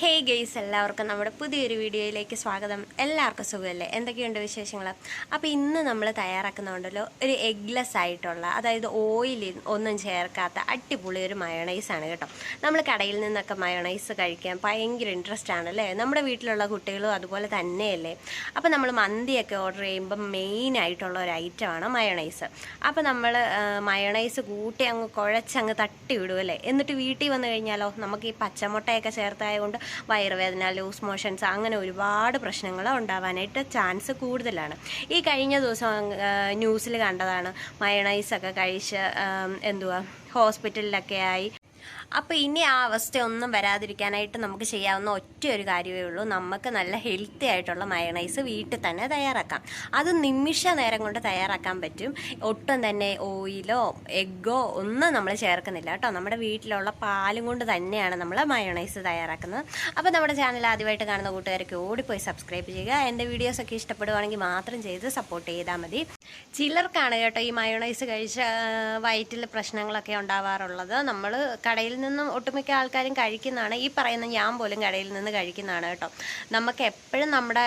Hey guys എല്ലാവർക്കും നമ്മുടെ പുതിയൊരു വീഡിയോയിലേക്ക് സ്വാഗതം. എല്ലാവർക്കും സുഖമല്ലേ? എന്തൊക്കെയുണ്ട് വിശേഷങ്ങൾ അപ്പോൾ ഇന്ന് നമ്മൾ തയ്യാറാക്കുന്നുണ്ടല്ലോ ഒരു എഗ്ലെസ് ആയിട്ടുള്ള അതായത് ഓയിൽ ഒന്നും ചേർക്കാത്ത അടിപൊളി ഒരു മയോണൈസ് ആണ് കേട്ടോ. നമ്മൾ കടയിൽ നിന്നൊക്കെ മയണൈസ് കഴിക്കാൻ ഭയങ്കര ഇൻട്രസ്റ്റ് ആണല്ലേ? നമ്മുടെ വീട്ടിലുള്ള കുട്ടികളും അതുപോലെ തന്നെയല്ലേ? അപ്പോൾ നമ്മൾ മന്തിയൊക്കെ ഓർഡർ ചെയ്യുമ്പോൾ മെയിൻ ആയിട്ടുള്ള ഒരു ഐറ്റമാണ് മയോണൈസ് അപ്പോൾ നമ്മൾ മയോണൈസ് കൂട്ടി അങ്ങ് കുഴച്ചങ്ങ് തട്ടി വിടുമല്ലേ എന്നിട്ട് വീട്ടിൽ വന്നു കഴിഞ്ഞാലോ നമുക്ക് ഈ പച്ചമുട്ടയൊക്കെ ചേർത്തായതുകൊണ്ട് വയറുവേദന ലൂസ് മോഷൻസ് അങ്ങനെ ഒരുപാട് പ്രശ്നങ്ങൾ ഉണ്ടാവാനായിട്ട് ചാൻസ് കൂടുതലാണ്. ഈ കഴിഞ്ഞ ദിവസം ന്യൂസിൽ കണ്ടതാണ് മയണൈസൊക്കെ കഴിച്ച് എന്തുവാ ഹോസ്പിറ്റലിലൊക്കെ ആയി അപ്പോൾ ഇനി ആ അവസ്ഥയൊന്നും വരാതിരിക്കാനായിട്ട് നമുക്ക് ചെയ്യാവുന്ന ഒറ്റ ഒരു കാര്യമേ ഉള്ളൂ. നമുക്ക് നല്ല ഹെൽത്തി ആയിട്ടുള്ള മയണൈസ് വീട്ടിൽ തന്നെ തയ്യാറാക്കാം. അത് നിമിഷ നേരം കൊണ്ട് തയ്യാറാക്കാൻ പറ്റും. ഒട്ടും തന്നെ ഓയിലോ എഗ്ഗോ ഒന്നും നമ്മൾ ചേർക്കുന്നില്ല കേട്ടോ. നമ്മുടെ വീട്ടിലുള്ള പാലും കൊണ്ട് തന്നെയാണ് നമ്മൾ മയണൈസ് തയ്യാറാക്കുന്നത്. അപ്പോൾ നമ്മുടെ ചാനൽ ആദ്യമായിട്ട് കാണുന്ന കൂട്ടുകാർക്ക് ഓടിപ്പോയി സബ്സ്ക്രൈബ് ചെയ്യുക. എന്റെ വീഡിയോസൊക്കെ ഇഷ്ടപ്പെടുവാണെങ്കിൽ മാത്രം ചെയ്ത് സപ്പോർട്ട് ചെയ്താൽ മതി. ചിലർക്കാണ് കേട്ടോ ഈ മയോണൈസ് കഴിച്ച വയറ്റിൽ പ്രശ്നങ്ങളൊക്കെ ഉണ്ടാവാറുള്ളത്. നമ്മൾ കടയിൽ നിന്നും ഒട്ടുമിക്ക ആൾക്കാരും കഴിക്കുന്നതാണ്. ഈ പറയുന്ന ഞാൻ പോലും കടയിൽ നിന്ന് കഴിക്കുന്നതാണ് കേട്ടോ. നമുക്ക് എപ്പോഴും നമ്മുടെ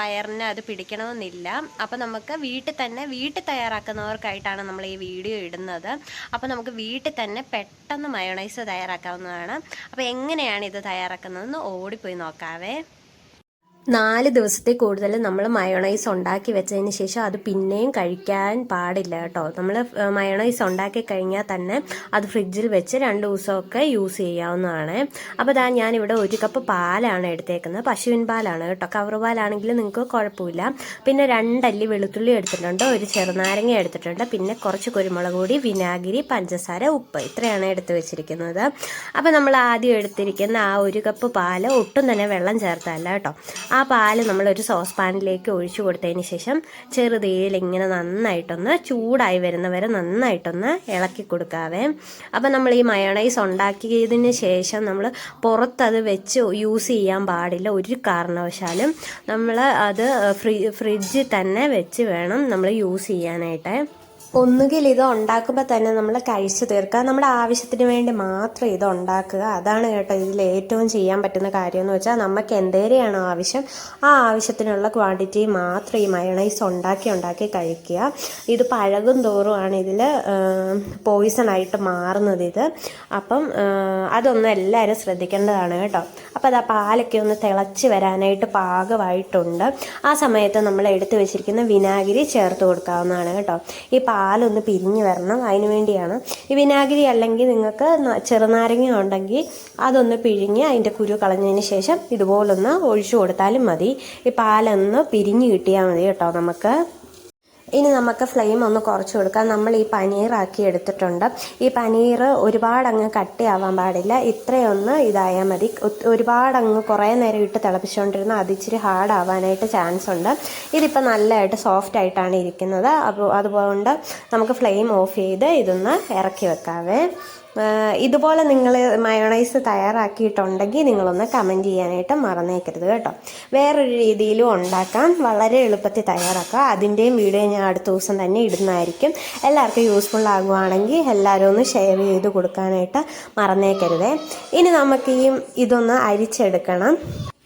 വയറിനെ അത് പിടിക്കണമെന്നില്ല. അപ്പോൾ നമുക്ക് വീട്ടിൽ തന്നെ വീട്ടിൽ തയ്യാറാക്കുന്നവർക്കായിട്ടാണ് നമ്മൾ ഈ വീഡിയോ ഇടുന്നത്. അപ്പോൾ നമുക്ക് വീട്ടിൽ തന്നെ പെട്ടെന്ന് മയോണൈസ് തയ്യാറാക്കാവുന്നതാണ്. അപ്പോൾ എങ്ങനെയാണ് ഇത് തയ്യാറാക്കുന്നതെന്ന് ഓടിപ്പോയി നോക്കാവേ. നാല് ദിവസത്തെ കൂടുതൽ നമ്മൾ മയോണൈസ് ഉണ്ടാക്കി വെച്ചതിന് ശേഷം അത് പിന്നെയും കഴിക്കാൻ പാടില്ല കേട്ടോ. നമ്മൾ മയോണൈസ് ഉണ്ടാക്കി കഴിഞ്ഞാൽ തന്നെ അത് ഫ്രിഡ്ജിൽ വെച്ച് രണ്ട് ദിവസമൊക്കെ യൂസ് ചെയ്യാവുന്നതാണ്. അപ്പോൾ ഇതാ ഞാനിവിടെ ഒരു കപ്പ് പാലാണ് എടുത്തേക്കുന്നത്. പശുവിൻ പാലാണ് കേട്ടോ. കവർ പാലാണെങ്കിൽ നിങ്ങൾക്ക് കുഴപ്പമില്ല. പിന്നെ രണ്ടല്ലി വെളുത്തുള്ളി എടുത്തിട്ടുണ്ട്. ഒരു ചെറുനാരങ്ങ എടുത്തിട്ടുണ്ട്. പിന്നെ കുറച്ച് കുരുമുളക് പൊടി വിനാഗിരി പഞ്ചസാര ഉപ്പ്. ഇത്രയാണ് എടുത്ത് വെച്ചിരിക്കുന്നത്. അപ്പോൾ നമ്മൾ ആദ്യം എടുത്തിരിക്കുന്ന ആ ഒരു കപ്പ് പാൽ ഒട്ടും തന്നെ വെള്ളം ചേർത്തല്ല കേട്ടോ. ആ പാൽ നമ്മളൊരു സോസ് പാനിലേക്ക് ഒഴിച്ചു കൊടുത്തതിന് ശേഷം ചെറുതീയിൽ ഇങ്ങനെ നന്നായിട്ടൊന്ന് ചൂടായി വരുന്നവരെ നന്നായിട്ടൊന്ന് ഇളക്കി കൊടുക്കാവേ. അപ്പം നമ്മൾ ഈ മയോണൈസ് ഉണ്ടാക്കിയതിന് ശേഷം നമ്മൾ പുറത്തത് വെച്ച് യൂസ് ചെയ്യാൻ പാടില്ല. ഒരു കാരണവശാലും നമ്മൾ അത് ഫ്രി ഫ്രിഡ്ജിൽ തന്നെ വെച്ച് വേണം നമ്മൾ യൂസ് ചെയ്യാനായിട്ട്. ഒന്നുകിൽ ഇത് ഉണ്ടാക്കുമ്പോൾ തന്നെ നമ്മൾ കഴിച്ചു തീർക്കുക. നമ്മുടെ ആവശ്യത്തിന് വേണ്ടി മാത്രം ഇത് ഉണ്ടാക്കുക. അതാണ് കേട്ടോ ഇതിൽ ഏറ്റവും ചെയ്യാൻ പറ്റുന്ന കാര്യം എന്ന് വെച്ചാൽ നമുക്ക് എന്തേരെയാണോ ആവശ്യം ആ ആവശ്യത്തിനുള്ള ക്വാണ്ടിറ്റി മാത്രം ഈ മയണൈസ് ഉണ്ടാക്കി ഉണ്ടാക്കി കഴിക്കുക. ഇത് പഴകും തോറുമാണ് ഇതിൽ പോയിസൺ ആയിട്ട് മാറുന്നത് ഇത്. അപ്പം അതൊന്നും എല്ലാവരും ശ്രദ്ധിക്കേണ്ടതാണ് കേട്ടോ. അപ്പോൾ അത് ആ പാലൊക്കെ ഒന്ന് തിളച്ച് വരാനായിട്ട് പാകമായിട്ടുണ്ട്. ആ സമയത്ത് നമ്മൾ എടുത്തു വെച്ചിരിക്കുന്ന വിനാഗിരി ചേർത്ത് കൊടുക്കാവുന്നതാണ് കേട്ടോ. ഈ പാലൊന്ന് പിരിഞ്ഞ് വരണം. അതിന് വേണ്ടിയാണ് ഈ വിനാഗിരി അല്ലെങ്കിൽ നിങ്ങൾക്ക് ചെറുനാരങ്ങ ഉണ്ടെങ്കിൽ അതൊന്ന് പിഴിഞ്ഞ് അതിന്റെ കുരു കളഞ്ഞതിന് ശേഷം ഇതുപോലൊന്ന് ഒഴിച്ചു കൊടുത്താലും മതി. ഈ പാലൊന്ന് പിരിഞ്ഞ് കിട്ടിയാൽ മതി കേട്ടോ നമുക്ക്. ഇനി നമുക്ക് ഫ്ലെയിം ഒന്ന് കുറച്ച് കൊടുക്കാം. നമ്മൾ ഈ പനീർ ആക്കി എടുത്തിട്ടുണ്ട്. ഈ പനീർ ഒരുപാട് അങ്ങ് കട്ടിയാവാൻ പാടില്ല. ഇത്രയൊന്ന് ഇതായാൽ മതി. ഒ- ഒരുപാട് അങ്ങ് കുറേ നേരം ഇട്ട് തിളപ്പിച്ചുകൊണ്ടിരുന്ന അത് ഇച്ചിരി ഹാർഡ് ആവാനായിട്ട് ചാൻസ് ഉണ്ട്. ഇതിപ്പോൾ നല്ലതായിട്ട് സോഫ്റ്റ് ആയിട്ടാണ് ഇരിക്കുന്നത്. അപ്പോൾ അതുകൊണ്ട് നമുക്ക് ഫ്ലെയിം ഓഫ് ചെയ്ത് ഇതൊന്ന് ഇറക്കി വെക്കാവേ. ഇതുപോലെ നിങ്ങൾ മയോണൈസ് തയ്യാറാക്കിയിട്ടുണ്ടെങ്കിൽ നിങ്ങളൊന്ന് കമന്റ് ചെയ്യാനായിട്ട് മറന്നേക്കരുത് കേട്ടോ. വേറൊരു രീതിയിലും ഉണ്ടാക്കാം വളരെ എളുപ്പത്തിൽ തയ്യാറാക്കാം അതിന്റെയും വീഡിയോ ഞാൻ അടുത്ത ദിവസം തന്നെ ഇടുന്നതായിരിക്കും. എല്ലാവർക്കും യൂസ്ഫുൾ ആകുവാണെങ്കിൽ എല്ലാവരും ഒന്ന് ഷെയർ ചെയ്ത് കൊടുക്കാനായിട്ട് മറന്നേക്കരുതേ. ഇനി നമുക്ക് ഈ ഇതൊന്ന് അരിച്ചെടുക്കണം.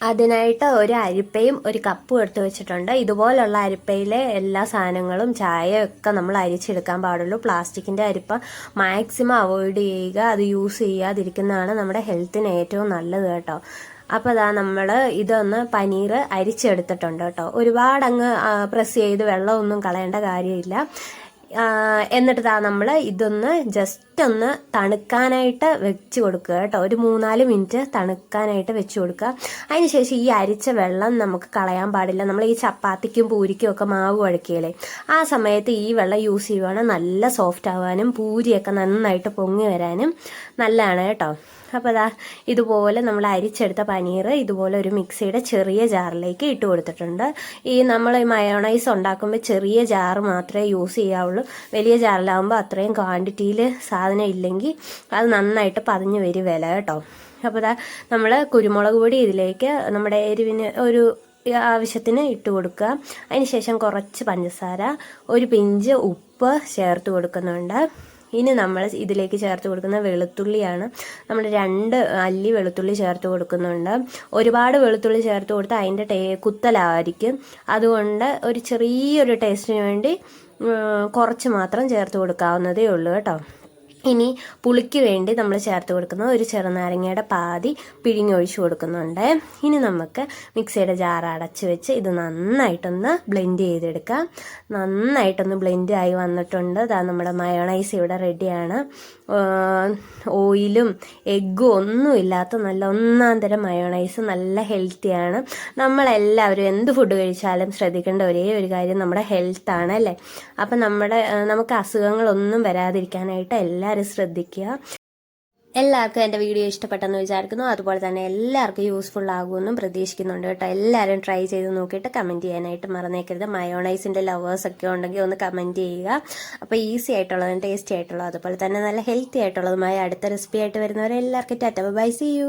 അതിനായിട്ട് ഒരു അരിപ്പയും ഒരു കപ്പും എടുത്തു വെച്ചിട്ടുണ്ട്. ഇതുപോലുള്ള അരിപ്പയിലെ എല്ലാ സാധനങ്ങളും ചായയൊക്കെ നമ്മൾ അരിച്ചെടുക്കാൻ പാടുള്ളൂ. പ്ലാസ്റ്റിക്കിന്റെ അരിപ്പ മാക്സിമം അവോയ്ഡ് ചെയ്യുക അത് യൂസ് ചെയ്യാതിരിക്കുന്നതാണ് നമ്മുടെ ഹെൽത്തിന് ഏറ്റവും നല്ലത് കേട്ടോ. അപ്പോൾ അതാ നമ്മൾ ഇതൊന്ന് പനീർ അരിച്ചെടുത്തിട്ടുണ്ട് കേട്ടോ. ഒരുപാടങ്ങ് പ്രസ് ചെയ്ത് വെള്ളമൊന്നും കളയേണ്ട കാര്യമില്ല. എന്നിട്ട് ദാ നമ്മൾ ഇതൊന്ന് ജസ്റ്റ് ഒന്ന് തണുക്കാനായിട്ട് വെച്ച് കൊടുക്കുക കേട്ടോ. ഒരു മൂന്നാൽ മിനിറ്റ് തണുക്കാനായിട്ട് വെച്ച് കൊടുക്കുക. അതിനുശേഷം ഈ അരിച്ച വെള്ളം നമുക്ക് കളയാൻ പാടില്ല. നമ്മൾ ഈ ചപ്പാത്തിക്കും പൂരിക്കും ഒക്കെ മാവ് കുഴക്കിയല്ലേ ആ സമയത്ത് ഈ വെള്ളം യൂസ് ചെയ്യുവാണെങ്കിൽ നല്ല സോഫ്റ്റ് ആവാനും പൂരിയൊക്കെ നന്നായിട്ട് പൊങ്ങി വരാനും നല്ലതാണ് കേട്ടോ. അപ്പോൾ അതാ ഇതുപോലെ നമ്മൾ അരിച്ചെടുത്ത പനീർ ഇതുപോലെ ഒരു മിക്സിയുടെ ചെറിയ ജാറിലേക്ക് ഇട്ട് കൊടുത്തിട്ടുണ്ട്. ഈ നമ്മൾ ഈ മയോണൈസ് ഉണ്ടാക്കുമ്പോൾ ചെറിയ ജാർ മാത്രമേ യൂസ് ചെയ്യാവുള്ളൂ. വലിയ ജാറിലാവുമ്പോൾ അത്രയും ക്വാണ്ടിറ്റിയിൽ സാധനം ഇല്ലെങ്കിൽ അത് നന്നായിട്ട് പതിഞ്ഞ് വരും വില കേട്ടോ. അപ്പോൾ ഇതാ നമ്മൾ കുരുമുളക് പൊടി ഇതിലേക്ക് നമ്മുടെ എരിവിന് ഒരു ആവശ്യത്തിന് ഇട്ട് കൊടുക്കുക. അതിന് ശേഷം കുറച്ച് പഞ്ചസാര ഒരു പിഞ്ച് ഉപ്പ് ചേർത്ത് കൊടുക്കുന്നുണ്ട്. ഇനി നമ്മൾ ഇതിലേക്ക് ചേർത്ത് കൊടുക്കുന്ന വെളുത്തുള്ളിയാണ്. നമ്മൾ രണ്ട് അല്ലി വെളുത്തുള്ളി ചേർത്ത് കൊടുക്കുന്നുണ്ട്. ഒരുപാട് വെളുത്തുള്ളി ചേർത്ത് കൊടുത്താൽ അതിന്റെ ടേ കുത്തലായിരിക്കും. അതുകൊണ്ട് ഒരു ചെറിയൊരു ടേസ്റ്റിന് വേണ്ടി കുറച്ച് മാത്രം ചേർത്ത് കൊടുക്കാവുന്നതേ ഉള്ളൂ കേട്ടോ. ഇനി പുളിക്ക് വേണ്ടി നമ്മൾ ചേർത്ത് കൊടുക്കുന്ന ഒരു ചെറുനാരങ്ങയുടെ പാതി പിഴിഞ്ഞൊഴിച്ചു കൊടുക്കുന്നുണ്ട്. ഇനി നമുക്ക് മിക്സിയുടെ ജാർ അടച്ച് വെച്ച് ഇത് നന്നായിട്ടൊന്ന് ബ്ലെൻഡ് ചെയ്തെടുക്കാം. നന്നായിട്ടൊന്ന് ബ്ലെൻഡ് ആയി വന്നിട്ടുണ്ട്. അതാ നമ്മുടെ മയോണൈസ് ഇവിടെ റെഡിയാണ്. ഓയിലും എഗ്ഗും ഒന്നും ഇല്ലാത്ത നല്ല ഒന്നാം തരം മയോണൈസ് നല്ല ഹെൽത്തിയാണ് നമ്മളെല്ലാവരും എന്ത് ഫുഡ് കഴിച്ചാലും ശ്രദ്ധിക്കേണ്ട ഒരേ ഒരു കാര്യം നമ്മുടെ ഹെൽത്താണ് അല്ലേ? അപ്പം നമ്മുടെ നമുക്ക് അസുഖങ്ങളൊന്നും വരാതിരിക്കാനായിട്ട് എല്ലാവരും ശ്രദ്ധിക്കുക. എല്ലാവർക്കും എന്റെ വീഡിയോ ഇഷ്ടപ്പെട്ടെന്ന് വിചാരിക്കുന്നു. അതുപോലെ തന്നെ എല്ലാവർക്കും യൂസ്ഫുൾ ആകുമെന്നും പ്രതീക്ഷിക്കുന്നുണ്ട് കേട്ടോ. എല്ലാവരും ട്രൈ ചെയ്ത് നോക്കിയിട്ട് കമന്റ് ചെയ്യാനായിട്ട് മറന്നേക്കരുത്. മയോണൈസിന്റെ ലവേഴ്സ് ഒക്കെ ഉണ്ടെങ്കിൽ ഒന്ന് കമന്റ് ചെയ്യുക. അപ്പോൾ ഈസി ആയിട്ടുള്ളതും ടേസ്റ്റി ആയിട്ടുള്ളതും അതുപോലെ തന്നെ നല്ല ഹെൽത്തി ആയിട്ടുള്ളതുമായ അടുത്ത റെസിപ്പി ആയിട്ട് വരുന്നവരെ എല്ലാവർക്കും ടാറ്റ. By C U